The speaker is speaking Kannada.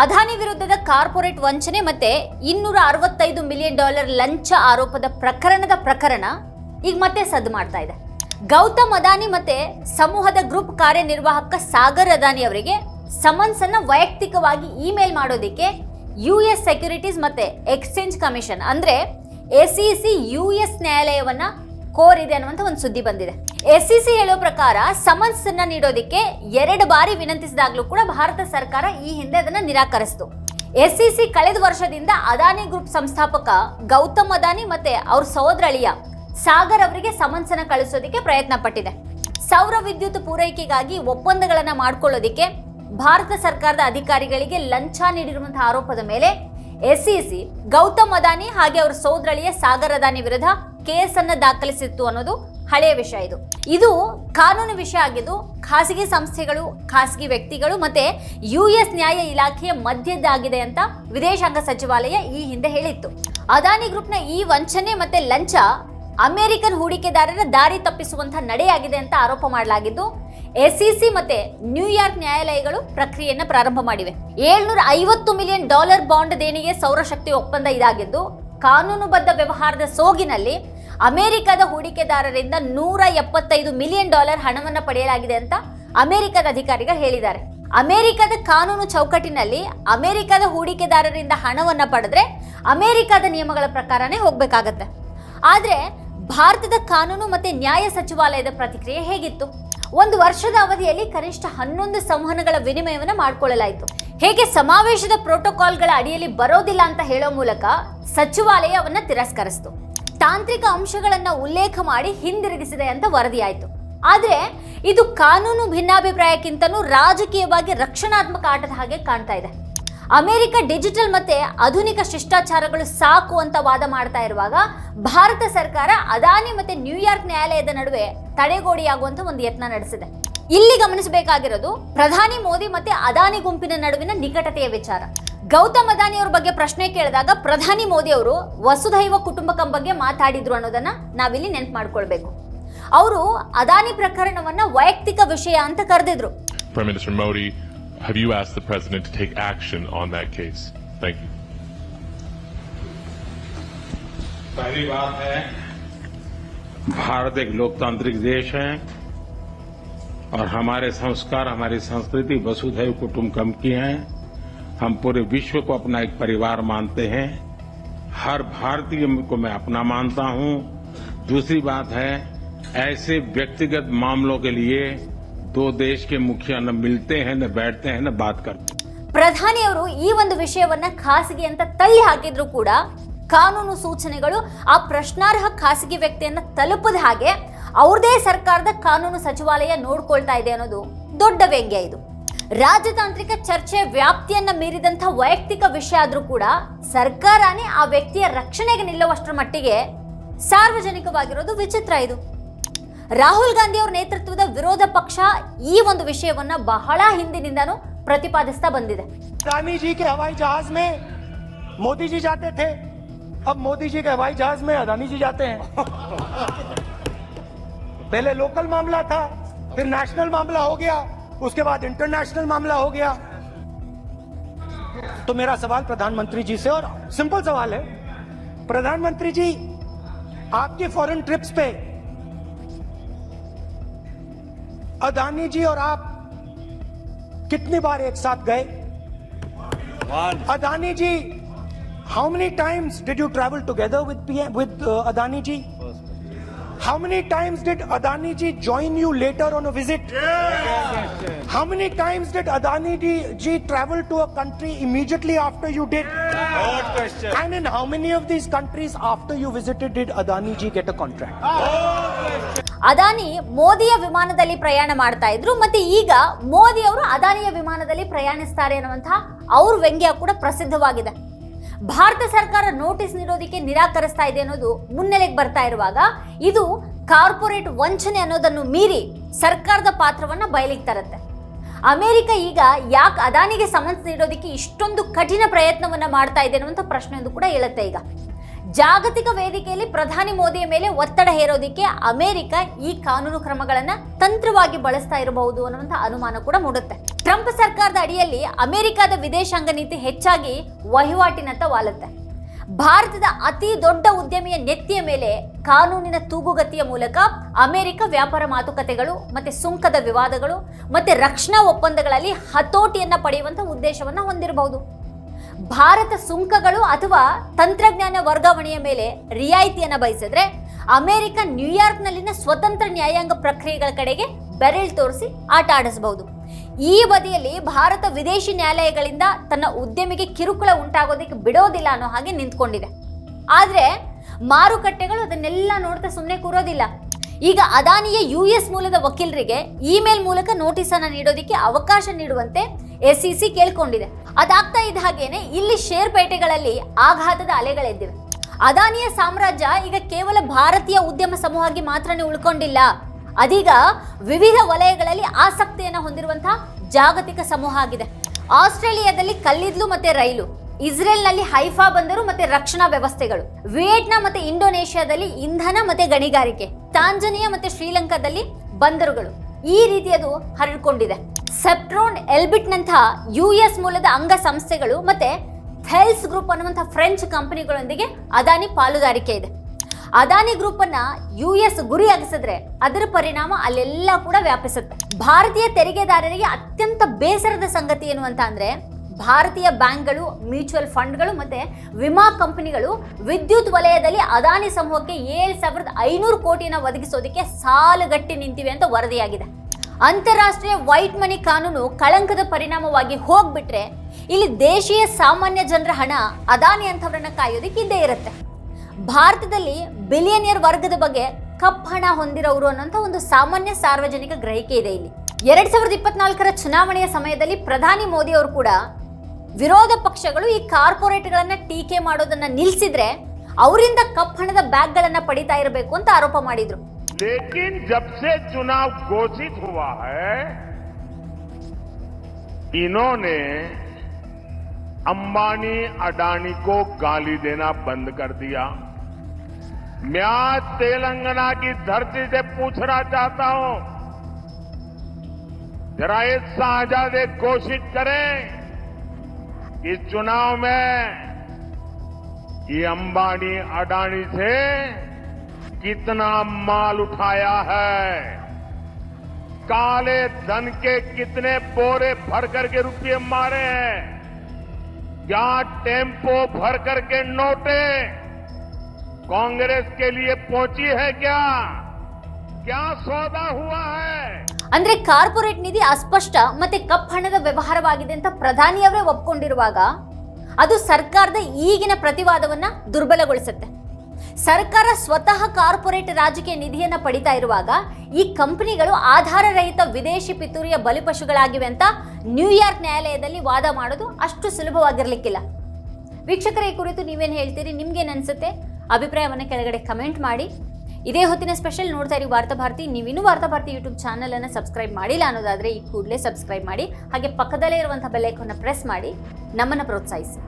ಅದಾನಿ ವಿರುದ್ಧದ ಕಾರ್ಪೊರೇಟ್ ವಂಚನೆ ಮತ್ತೆ ಇನ್ನೂರ ಅರವತ್ತೈದು ಮಿಲಿಯನ್ ಡಾಲರ್ ಲಂಚ ಆರೋಪದ ಪ್ರಕರಣದ ಪ್ರಕರಣ ಈಗ ಮತ್ತೆ ಸದ್ದು ಮಾಡ್ತಾ ಇದೆ. ಗೌತಮ್ ಅದಾನಿ ಮತ್ತೆ ಸಮೂಹದ ಗ್ರೂಪ್ ಕಾರ್ಯನಿರ್ವಾಹಕ ಸಾಗರ್ ಅದಾನಿ ಅವರಿಗೆ ಸಮನ್ಸ್ ಅನ್ನ ವೈಯಕ್ತಿಕವಾಗಿ ಇಮೇಲ್ ಮಾಡೋದಕ್ಕೆ ಯು ಎಸ್ ಸೆಕ್ಯೂರಿಟೀಸ್ ಮತ್ತೆ ಎಕ್ಸ್ಚೇಂಜ್ ಕಮಿಷನ್ ಅಂದ್ರೆ ಸಿ ಯು ಎಸ್ ನ್ಯಾಯಾಲಯವನ್ನ ಕೋರಿದೆ ಅನ್ನುವಂಥ ಒಂದು ಸುದ್ದಿ ಬಂದಿದೆ. ಎಸ್ಸಿಸಿ ಹೇಳೋ ಪ್ರಕಾರ ಸಮನ್ಸ್ ಅನ್ನ ನೀಡೋದಕ್ಕೆ ಎರಡು ಬಾರಿ ವಿನಂತಿಸಿದಾಗಲೂ ಕೂಡ ಭಾರತ ಸರ್ಕಾರ ಈ ಹಿಂದೆ ಅದನ್ನ ನಿರಾಕರಿಸಿತು. ಎಸ್ಸಿಸಿ ಕಳೆದ ವರ್ಷದಿಂದ ಅದಾನಿ ಗ್ರೂಪ್ ಸಂಸ್ಥಾಪಕ ಗೌತಮ್ ಅದಾನಿ ಮತ್ತೆ ಅವ್ರ ಸಹೋದರಳಿಯ ಸಾಗರ್ ಅವರಿಗೆ ಸಮನ್ಸ್ ಅನ್ನ ಕಳಿಸೋದಕ್ಕೆ ಪ್ರಯತ್ನ ಪಟ್ಟಿದೆ. ಸೌರ ವಿದ್ಯುತ್ ಪೂರೈಕೆಗಾಗಿ ಒಪ್ಪಂದಗಳನ್ನ ಮಾಡ್ಕೊಳ್ಳೋದಿಕ್ಕೆ ಭಾರತ ಸರ್ಕಾರದ ಅಧಿಕಾರಿಗಳಿಗೆ ಲಂಚ ನೀಡಿರುವಂತಹ ಆರೋಪದ ಮೇಲೆ ಎಸ್ಸಿಸಿ ಗೌತಮ್ ಅದಾನಿ ಹಾಗೆ ಅವರ ಸೋದರಳಿಯ ಸಾಗರ್ ಅದಾನಿ ವಿರುದ್ಧ ಕೇಸ್ ಅನ್ನ ದಾಖಲಿಸಿತ್ತು ಅನ್ನೋದು ಹಳೆಯ ವಿಷಯ ಇದು. ಇದು ಕಾನೂನು ವಿಷಯ ಆಗಿದ್ದು ಖಾಸಗಿ ಸಂಸ್ಥೆಗಳು, ಖಾಸಗಿ ವ್ಯಕ್ತಿಗಳು ಮತ್ತೆ ಯು ಎಸ್ ನ್ಯಾಯ ಇಲಾಖೆಯ ಮಧ್ಯದ್ದಾಗಿದೆ ಅಂತ ವಿದೇಶಾಂಗ ಸಚಿವಾಲಯ ಈ ಹಿಂದೆ ಹೇಳಿತ್ತು. ಅದಾನಿ ಗ್ರೂಪ್ನ ಈ ವಂಚನೆ ಮತ್ತೆ ಲಂಚ ಅಮೆರಿಕನ್ ಹೂಡಿಕೆದಾರರ ದಾರಿ ತಪ್ಪಿಸುವಂತಹ ನಡೆಯಾಗಿದೆ ಅಂತ ಆರೋಪ ಮಾಡಲಾಗಿದ್ದು ಎಸ್ಸಿಸಿ ಮತ್ತೆ ನ್ಯೂಯಾರ್ಕ್ ನ್ಯಾಯಾಲಯಗಳು ಪ್ರಕ್ರಿಯೆಯನ್ನು ಪ್ರಾರಂಭ ಮಾಡಿವೆ. ಏಳ್ನೂರ ಐವತ್ತು ಮಿಲಿಯನ್ ಡಾಲರ್ ಬಾಂಡ್ ದೇಣಿಗೆ ಸೌರಶಕ್ತಿ ಒಪ್ಪಂದ ಇದಾಗಿದ್ದು, ಕಾನೂನುಬದ್ಧ ವ್ಯವಹಾರದ ಸೋಗಿನಲ್ಲಿ ಅಮೆರಿಕದ ಹೂಡಿಕೆದಾರರಿಂದ ನೂರ ಎಪ್ಪತ್ತೈದು ಮಿಲಿಯನ್ ಡಾಲರ್ ಹಣವನ್ನು ಪಡೆಯಲಾಗಿದೆ ಅಂತ ಅಮೆರಿಕದ ಅಧಿಕಾರಿಗಳು ಹೇಳಿದ್ದಾರೆ. ಅಮೆರಿಕದ ಕಾನೂನು ಚೌಕಟ್ಟಿನಲ್ಲಿ ಅಮೆರಿಕದ ಹೂಡಿಕೆದಾರರಿಂದ ಹಣವನ್ನು ಪಡೆದ್ರೆ ಅಮೆರಿಕದ ನಿಯಮಗಳ ಪ್ರಕಾರನೇ ಹೋಗಬೇಕಾಗತ್ತೆ. ಆದರೆ ಭಾರತದ ಕಾನೂನು ಮತ್ತು ನ್ಯಾಯ ಸಚಿವಾಲಯದ ಪ್ರತಿಕ್ರಿಯೆ ಹೇಗಿತ್ತು? ಒಂದು ವರ್ಷದ ಅವಧಿಯಲ್ಲಿ ಕನಿಷ್ಠ ಹನ್ನೊಂದು ಸಂವಹನಗಳ ವಿನಿಮಯವನ್ನು ಮಾಡಿಕೊಳ್ಳಲಾಯಿತು. ಹೇಗೆ ಸಮಾವೇಶದ ಪ್ರೋಟೋಕಾಲ್ಗಳ ಅಡಿಯಲ್ಲಿ ಬರೋದಿಲ್ಲ ಅಂತ ಹೇಳೋ ಮೂಲಕ ಸಚಿವಾಲಯ ಅವನ್ನ ತಿರಸ್ಕರಿಸಿತು. ತಾಂತ್ರಿಕ ಅಂಶಗಳನ್ನ ಉಲ್ಲೇಖ ಮಾಡಿ ಹಿಂದಿರುಗಿಸಿದೆ ಅಂತ ವರದಿಯಾಯಿತು. ಆದ್ರೆ ಇದು ಕಾನೂನು ಭಿನ್ನಾಭಿಪ್ರಾಯಕ್ಕಿಂತಲೂ ರಾಜಕೀಯವಾಗಿ ರಕ್ಷಣಾತ್ಮಕ ಆಟದ ಹಾಗೆ ಕಾಣ್ತಾ ಇದೆ. ಅಮೆರಿಕ ಡಿಜಿಟಲ್ ಮತ್ತೆ ಆಧುನಿಕ ಶಿಷ್ಟಾಚಾರಗಳು ಸಾಕು ಅಂತ ವಾದ ಮಾಡ್ತಾ ಇರುವಾಗ ಭಾರತ ಸರ್ಕಾರ ಅದಾನಿ ಮತ್ತೆ ನ್ಯೂಯಾರ್ಕ್ ನ್ಯಾಯಾಲಯದ ನಡುವೆ ತಡೆಗೋಡಿಯಾಗುವಂತ ಒಂದು ಯತ್ನ ನಡೆಸಿದೆ. ಇಲ್ಲಿ ಗಮನಿಸಬೇಕಾಗಿರೋದು ಪ್ರಧಾನಿ ಮೋದಿ ಮತ್ತೆ ಅದಾನಿ ಗುಂಪಿನ ನಡುವಿನ ನಿಕಟತೆಯ ವಿಚಾರ. ಗೌತಮ್ ಅದಾನಿ ಅವ್ರ ಬಗ್ಗೆ ಪ್ರಶ್ನೆ ಕೇಳಿದಾಗ ಪ್ರಧಾನಿ ಮೋದಿ ಅವರು ವಸುಧೈವ ಕುಟುಂಬಕಂ ಬಗ್ಗೆ ಮಾತಾಡಿದ್ರು ಅನ್ನೋದನ್ನ ನಾವಿಲ್ಲಿ ನೆನ್ಪು ಮಾಡ್ಕೊಳ್ಬೇಕು ಅವರು ಅದಾನಿ ಪ್ರಕರಣವನ್ನ ವೈಯಕ್ತಿಕ ವಿಷಯ ಅಂತ ಕರೆದಿದ್ರು Prime Minister Modi, have you asked the President to take action on that case? Thank you. पहली बात है भारत एक लोकतांत्रिक देश है और हमारे संस्कार हमारी संस्कृति वसुधैव कुटुंबकम की है हम पूरे विश्व को अपना एक परिवार मानते हैं हर भारतीय को मैं अपना मानता हूं दूसरी बात है ऐसे व्यक्तिगत मामलों के लिए दो देश के मुखिया न मिलते हैं न बैठते हैं न बात करते हैं ಪ್ರಧಾನಿಯವರು ಈ ಒಂದು ವಿಷಯವನ್ನ ಖಾಸಗಿ ಅಂತ ತಳ್ಳಿ ಹಾಕಿದ್ರು ಕೂಡ ಕಾನೂನು ಸೂಚನೆಗಳು ಆ ಪ್ರಶ್ನಾರ್ಹ ಖಾಸಗಿ ವ್ಯಕ್ತಿಯನ್ನ ತಲುಪದ ಹಾಗೆ ಅವ್ರದೇ ಸರ್ಕಾರದ ಕಾನೂನು ಸಚಿವಾಲಯ ನೋಡ್ಕೊಳ್ತಾ ಇದೆ ಅನ್ನೋದು ದೊಡ್ಡ ವ್ಯಂಗ್ಯ ಇದು ರಾಜತಾಂತ್ರಿಕ ಚರ್ಚೆ ವ್ಯಾಪ್ತಿಯನ್ನ ಮೀರಿದಂಥ ವೈಯಕ್ತಿಕ ವಿಷಯ ಆದ್ರೂ ಕೂಡ ಸರ್ಕಾರನೇ ಆ ವ್ಯಕ್ತಿಯ ರಕ್ಷಣೆಗೆ ನಿಲ್ಲುವಷ್ಟರ ಮಟ್ಟಿಗೆ ಸಾರ್ವಜನಿಕವಾಗಿರೋದು ವಿಚಿತ್ರ ಇದು ರಾಹುಲ್ ಗಾಂಧಿ ಅವರ ನೇತೃತ್ವದ ವಿರೋಧ ಪಕ್ಷ ಈ ಒಂದು ವಿಷಯವನ್ನ ಬಹಳ ಹಿಂದಿನಿಂದನೂ ಪ್ರತಿಪಾದಿಸ್ತಾ ಬಂದಿದೆ अदानी जी के हवाई जहाज में मोदी जी जाते थे अब मोदी जी के हवाई जहाज में अदानी जी जाते हैं पहले लोकल मामला था फिर नेशनल मामला हो गया उसके बाद इंटरनेशनल मामला हो गया। तो मेरा सवाल प्रधानमंत्री जी से और सिंपल सवाल है। प्रधानमंत्री जी आपके फॉरेन ट्रिप्स पे अदानी जी और आप कितनी बार एक साथ गए? Adani ji how many times did you travel with PM, with uh, Adani ji? How many times did Adani ji join you later on a visit? How many times did Adani ji, travel to a country immediately after you did? And in how many of these countries after you visited did Adani ji get a contract? Adani ಮೋದಿಯ ವಿಮಾನದಲ್ಲಿ ಪ್ರಯಾಣ ಮಾಡ್ತಾ ಇದ್ರು ಮತ್ತೆ ಈಗ ಮೋದಿ ಅವರು ಅದಾನಿಯ ವಿಮಾನದಲ್ಲಿ ಪ್ರಯಾಣಿಸ್ತಾರೆ ಅನ್ನುವಂತಹ ಅವ್ರ ವ್ಯಂಗ್ಯ ಕೂಡ ಪ್ರಸಿದ್ಧವಾಗಿದೆ ಭಾರತ ಸರ್ಕಾರ ನೋಟಿಸ್ ನೀಡೋದಕ್ಕೆ ನಿರಾಕರಿಸ್ತಾ ಇದೆ ಅನ್ನೋದು ಮುನ್ನೆಲೆಗೆ ಬರ್ತಾ ಇರುವಾಗ ಇದು ಕಾರ್ಪೊರೇಟ್ ವಂಚನೆ ಅನ್ನೋದನ್ನು ಮೀರಿ ಸರ್ಕಾರದ ಪಾತ್ರವನ್ನು ಬಯಲಿಗೆ ತರುತ್ತೆ. ಅಮೆರಿಕ ಈಗ ಯಾಕೆ ಅದಾನಿಗೆ ಸಮನ್ಸ್ ನೀಡೋದಕ್ಕೆ ಇಷ್ಟೊಂದು ಕಠಿಣ ಪ್ರಯತ್ನವನ್ನು ಮಾಡ್ತಾ ಇದೆ ಅನ್ನುವಂಥ ಪ್ರಶ್ನೆಯೊಂದು ಕೂಡ ಹೇಳುತ್ತೆ ಈಗ. ಜಾಗತಿಕ ವೇದಿಕೆಯಲ್ಲಿ ಪ್ರಧಾನಿ ಮೋದಿಯ ಮೇಲೆ ಒತ್ತಡ ಹೇರೋದಿಕ್ಕೆ ಅಮೆರಿಕ ಈ ಕಾನೂನು ಕ್ರಮಗಳನ್ನು ತಂತ್ರವಾಗಿ ಬಳಸ್ತಾ ಇರಬಹುದು ಅನ್ನುವಂಥ ಅನುಮಾನ ಕೂಡ ಮೂಡುತ್ತೆ. ಟ್ರಂಪ್ ಸರ್ಕಾರದ ಅಡಿಯಲ್ಲಿ ಅಮೆರಿಕದ ವಿದೇಶಾಂಗ ನೀತಿ ಹೆಚ್ಚಾಗಿ ವಹಿವಾಟಿನತ್ತ ವಾಲುತ್ತೆ. ಭಾರತದ ಅತಿ ದೊಡ್ಡ ಉದ್ಯಮಿಯ ನೆತ್ತಿಯ ಮೇಲೆ ಕಾನೂನಿನ ತೂಗುಗತಿಯ ಮೂಲಕ ಅಮೆರಿಕ ವ್ಯಾಪಾರ ಮಾತುಕತೆಗಳು, ಮತ್ತೆ ಸುಂಕದ ವಿವಾದಗಳು, ಮತ್ತೆ ರಕ್ಷಣಾ ಒಪ್ಪಂದಗಳಲ್ಲಿ ಹತೋಟಿಯನ್ನ ಪಡೆಯುವಂಥ ಉದ್ದೇಶವನ್ನ ಹೊಂದಿರಬಹುದು. ಭಾರತ ಸುಂಕಗಳು ಅಥವಾ ತಂತ್ರಜ್ಞಾನ ವರ್ಗಾವಣೆಯ ಮೇಲೆ ರಿಯಾಯಿತಿಯನ್ನ ಬಯಸಿದ್ರೆ ಅಮೆರಿಕ ನ್ಯೂಯಾರ್ಕ್ನಲ್ಲಿನ ಸ್ವತಂತ್ರ ನ್ಯಾಯಾಂಗ ಪ್ರಕ್ರಿಯೆಗಳ ಕಡೆಗೆ ಬೆರಳು ತೋರಿಸಿ ಆಟ ಆಡಿಸಬಹುದು. ಈ ಬದಿಯಲ್ಲಿ ಭಾರತ ವಿದೇಶಿ ನ್ಯಾಯಾಲಯಗಳಿಂದ ತನ್ನ ಉದ್ಯಮಿಗೆ ಕಿರುಕುಳ ಉಂಟಾಗೋದಕ್ಕೆ ಬಿಡೋದಿಲ್ಲ ಅನ್ನೋ ಹಾಗೆ ನಿಂತ್ಕೊಂಡಿದೆ. ಆದ್ರೆ ಮಾರುಕಟ್ಟೆಗಳು ಅದನ್ನೆಲ್ಲ ನೋಡ್ತಾ ಸುಮ್ಮನೆ ಕೂರೋದಿಲ್ಲ. ಈಗ ಅದಾನಿಯ ಯು ಎಸ್ ಮೂಲದ ವಕೀಲರಿಗೆ ಇಮೇಲ್ ಮೂಲಕ ನೋಟಿಸ್ ಅನ್ನ ನೀಡೋದಕ್ಕೆ ಅವಕಾಶ ನೀಡುವಂತೆ ಎಸ್ ಸಿ ಕೇಳ್ಕೊಂಡಿದೆ. ಅದಾಗ್ತಾ ಇದ್ದ ಹಾಗೇನೆ ಇಲ್ಲಿ ಷೇರ್ ಪೇಟೆಗಳಲ್ಲಿ ಆಘಾತದ ಅಲೆಗಳೆದ್ದಿವೆ. ಅದಾನಿಯ ಸಾಮ್ರಾಜ್ಯ ಈಗ ಕೇವಲ ಭಾರತೀಯ ಉದ್ಯಮ ಸಮೂಹವಾಗಿ ಮಾತ್ರನೇ ಉಳ್ಕೊಂಡಿಲ್ಲ. ಅದೀಗ ವಿವಿಧ ವಲಯಗಳಲ್ಲಿ ಆಸಕ್ತಿಯನ್ನು ಹೊಂದಿರುವಂತಹ ಜಾಗತಿಕ ಸಮೂಹ ಆಗಿದೆ. ಆಸ್ಟ್ರೇಲಿಯಾದಲ್ಲಿ ಕಲ್ಲಿದ್ಲು ಮತ್ತೆ ರೈಲು, ಇಸ್ರೇಲ್ನಲ್ಲಿ ಹೈಫಾ ಬಂದರು ಮತ್ತೆ ರಕ್ಷಣಾ ವ್ಯವಸ್ಥೆಗಳು, ವಿಯೆಟ್ನಾಂ ಮತ್ತೆ ಇಂಡೋನೇಷ್ಯಾದಲ್ಲಿ ಇಂಧನ ಮತ್ತೆ ಗಣಿಗಾರಿಕೆ, ತಾಂಜನಿಯಾ ಮತ್ತೆ ಶ್ರೀಲಂಕಾದಲ್ಲಿ ಬಂದರುಗಳು. ಈ ರೀತಿಯದು ಹರಡಿಕೊಂಡಿದೆ. ಸೆಪ್ಟ್ರೋನ್, ಎಲ್ಬಿಟ್ನಂತಹ ಯು ಎಸ್ ಮೂಲದ ಅಂಗ ಸಂಸ್ಥೆಗಳು ಮತ್ತೆ ಥೆಲ್ಸ್ ಗ್ರೂಪ್ ಅನ್ನುವಂಥ ಫ್ರೆಂಚ್ ಕಂಪನಿಗಳೊಂದಿಗೆ ಅದಾನಿ ಪಾಲುದಾರಿಕೆ ಇದೆ. ಅದಾನಿ ಗ್ರೂಪ್ ಅನ್ನ ಯು ಎಸ್ ಗುರಿಯಾಗಿಸಿದ್ರೆ ಅದರ ಪರಿಣಾಮ ಅಲ್ಲೆಲ್ಲ ಕೂಡ ವ್ಯಾಪಿಸುತ್ತೆ. ಭಾರತೀಯ ತೆರಿಗೆದಾರರಿಗೆ ಅತ್ಯಂತ ಬೇಸರದ ಸಂಗತಿ ಏನು ಅಂತ ಅಂದ್ರೆ ಭಾರತೀಯ ಬ್ಯಾಂಕ್ಗಳು, ಮ್ಯೂಚುವಲ್ ಫಂಡ್ಗಳು ಮತ್ತೆ ವಿಮಾ ಕಂಪನಿಗಳು ವಿದ್ಯುತ್ ವಲಯದಲ್ಲಿ ಅದಾನಿ ಸಮೂಹಕ್ಕೆ ಏಳು ಸಾವಿರದ ಐನೂರು ಕೋಟಿನ ಒದಗಿಸೋದಕ್ಕೆ ಸಾಲುಗಟ್ಟಿ ನಿಂತಿವೆ ಅಂತ ವರದಿಯಾಗಿದೆ. ಅಂತಾರಾಷ್ಟ್ರೀಯ ವೈಟ್ ಮನಿ ಕಾನೂನು ಕಳಂಕದ ಪರಿಣಾಮವಾಗಿ ಹೋಗ್ಬಿಟ್ರೆ ಇಲ್ಲಿ ದೇಶೀಯ ಸಾಮಾನ್ಯ ಜನರ ಹಣ ಅದಾನಿ ಅಂಥವ್ರನ್ನ ಕಾಯೋದಕ್ಕೆ ಇದ್ದೇ ಇರುತ್ತೆ. ಭಾರತದಲ್ಲಿ ಬಿಲಿಯನಿಯರ್ ವರ್ಗದ ಬಗ್ಗೆ ಕಪ್ ಹಣ ಹೊಂದಿರೋರು ಅನ್ನೋಂಥ ಒಂದು ಸಾಮಾನ್ಯ ಸಾರ್ವಜನಿಕ ಗ್ರಹಿಕೆ ಇದೆ ಇಲ್ಲಿ ಎರಡ್ ಸಾವಿರದ ಇಪ್ಪತ್ನಾಲ್ಕರ ಚುನಾವಣೆಯ ಸಮಯದಲ್ಲಿ ಪ್ರಧಾನಿ ಮೋದಿ ಅವರು ಕೂಡ ವಿರೋಧ ಪಕ್ಷಗಳು ಈ ಕಾರ್ಪೊರೇಟ್ಗಳನ್ನ ಟೀಕೆ ಮಾಡೋದನ್ನ ನಿಲ್ಸಿದ್ರೆ ಅವರಿಂದ ಕಪ್ ಹಣದ ಬ್ಯಾಗ್ಗಳನ್ನ ಪಡಿತಾ ಇರಬೇಕು ಅಂತ ಆರೋಪ ಮಾಡಿದ್ರು लेकिन जब से चुनाव घोषित हुआ है इन्होंने अंबानी अडानी को गाली देना बंद कर दिया मैं आज तेलंगाना की धरती से पूछना चाहता हूँ। जरा ये शाहजादे घोषित करें कि चुनाव में ये अंबानी, अडानी से कितना माल उठाया है। काले धन के कितने बोरे भर करके रुपये मारे हैं। क्या टेंपो भर करके नोटे कांग्रेस के लिए पहुंची है क्या क्या सौदा हुआ है ಅಂದ್ರೆ ಕಾರ್ಪೊರೇಟ್ ನಿಧಿ ಅಸ್ಪಷ್ಟ ಮತ್ತೆ ಕಪ್ ಹಣದ ವ್ಯವಹಾರವಾಗಿದೆ ಅಂತ ಪ್ರಧಾನಿಯವರೇ ಒಪ್ಕೊಂಡಿರುವಾಗ ಅದು ಸರ್ಕಾರದ ಈಗಿನ ಪ್ರತಿವಾದವನ್ನ ದುರ್ಬಲಗೊಳಿಸುತ್ತೆ ಸರ್ಕಾರ ಸ್ವತಃ ಕಾರ್ಪೊರೇಟ್ ರಾಜಕೀಯ ನಿಧಿಯನ್ನ ಪಡಿತಾ ಇರುವಾಗ ಈ ಕಂಪನಿಗಳು ಆಧಾರರಹಿತ ವಿದೇಶಿ ಪಿತೂರಿಯ ಬಲಿಪಶುಗಳಾಗಿವೆ ಅಂತ ನ್ಯೂಯಾರ್ಕ್ ನ್ಯಾಯಾಲಯದಲ್ಲಿ ವಾದ ಮಾಡೋದು ಅಷ್ಟು ಸುಲಭವಾಗಿರ್ಲಿಕ್ಕಿಲ್ಲ ವೀಕ್ಷಕರ ಈ ಕುರಿತು ನೀವೇನು ಹೇಳ್ತೀರಿ ನಿಮ್ಗೇನು ಅನ್ಸುತ್ತೆ ಅಭಿಪ್ರಾಯವನ್ನು ಕೆಳಗಡೆ ಕಮೆಂಟ್ ಮಾಡಿ. ಇದೇ ಹೊತ್ತಿನ ಸ್ಪೆಷಲ್ ನೋಡ್ತಾ ಇರಿ ವಾರ್ತಾ ಭಾರತಿ. ನೀವಿನ್ನೂ ವಾರ್ತಾ ಭಾರತಿ ಯೂಟ್ಯೂಬ್ ಚಾನಲ್ ಅನ್ನು ಸಬ್ಸ್ಕ್ರೈಬ್ ಮಾಡಿಲ್ಲ ಅನ್ನೋದಾದ್ರೆ ಈ ಕೂಡಲೇ ಸಬ್ಸ್ಕ್ರೈಬ್ ಮಾಡಿ. ಹಾಗೆ ಪಕ್ಕದಲ್ಲೇ ಇರುವಂತಹ ಬೆಲ್ಲೈಕನ್ನ ಪ್ರೆಸ್ ಮಾಡಿ. ನಮ್ಮನ್ನು ಪ್ರೋತ್ಸಾಹಿಸಿ.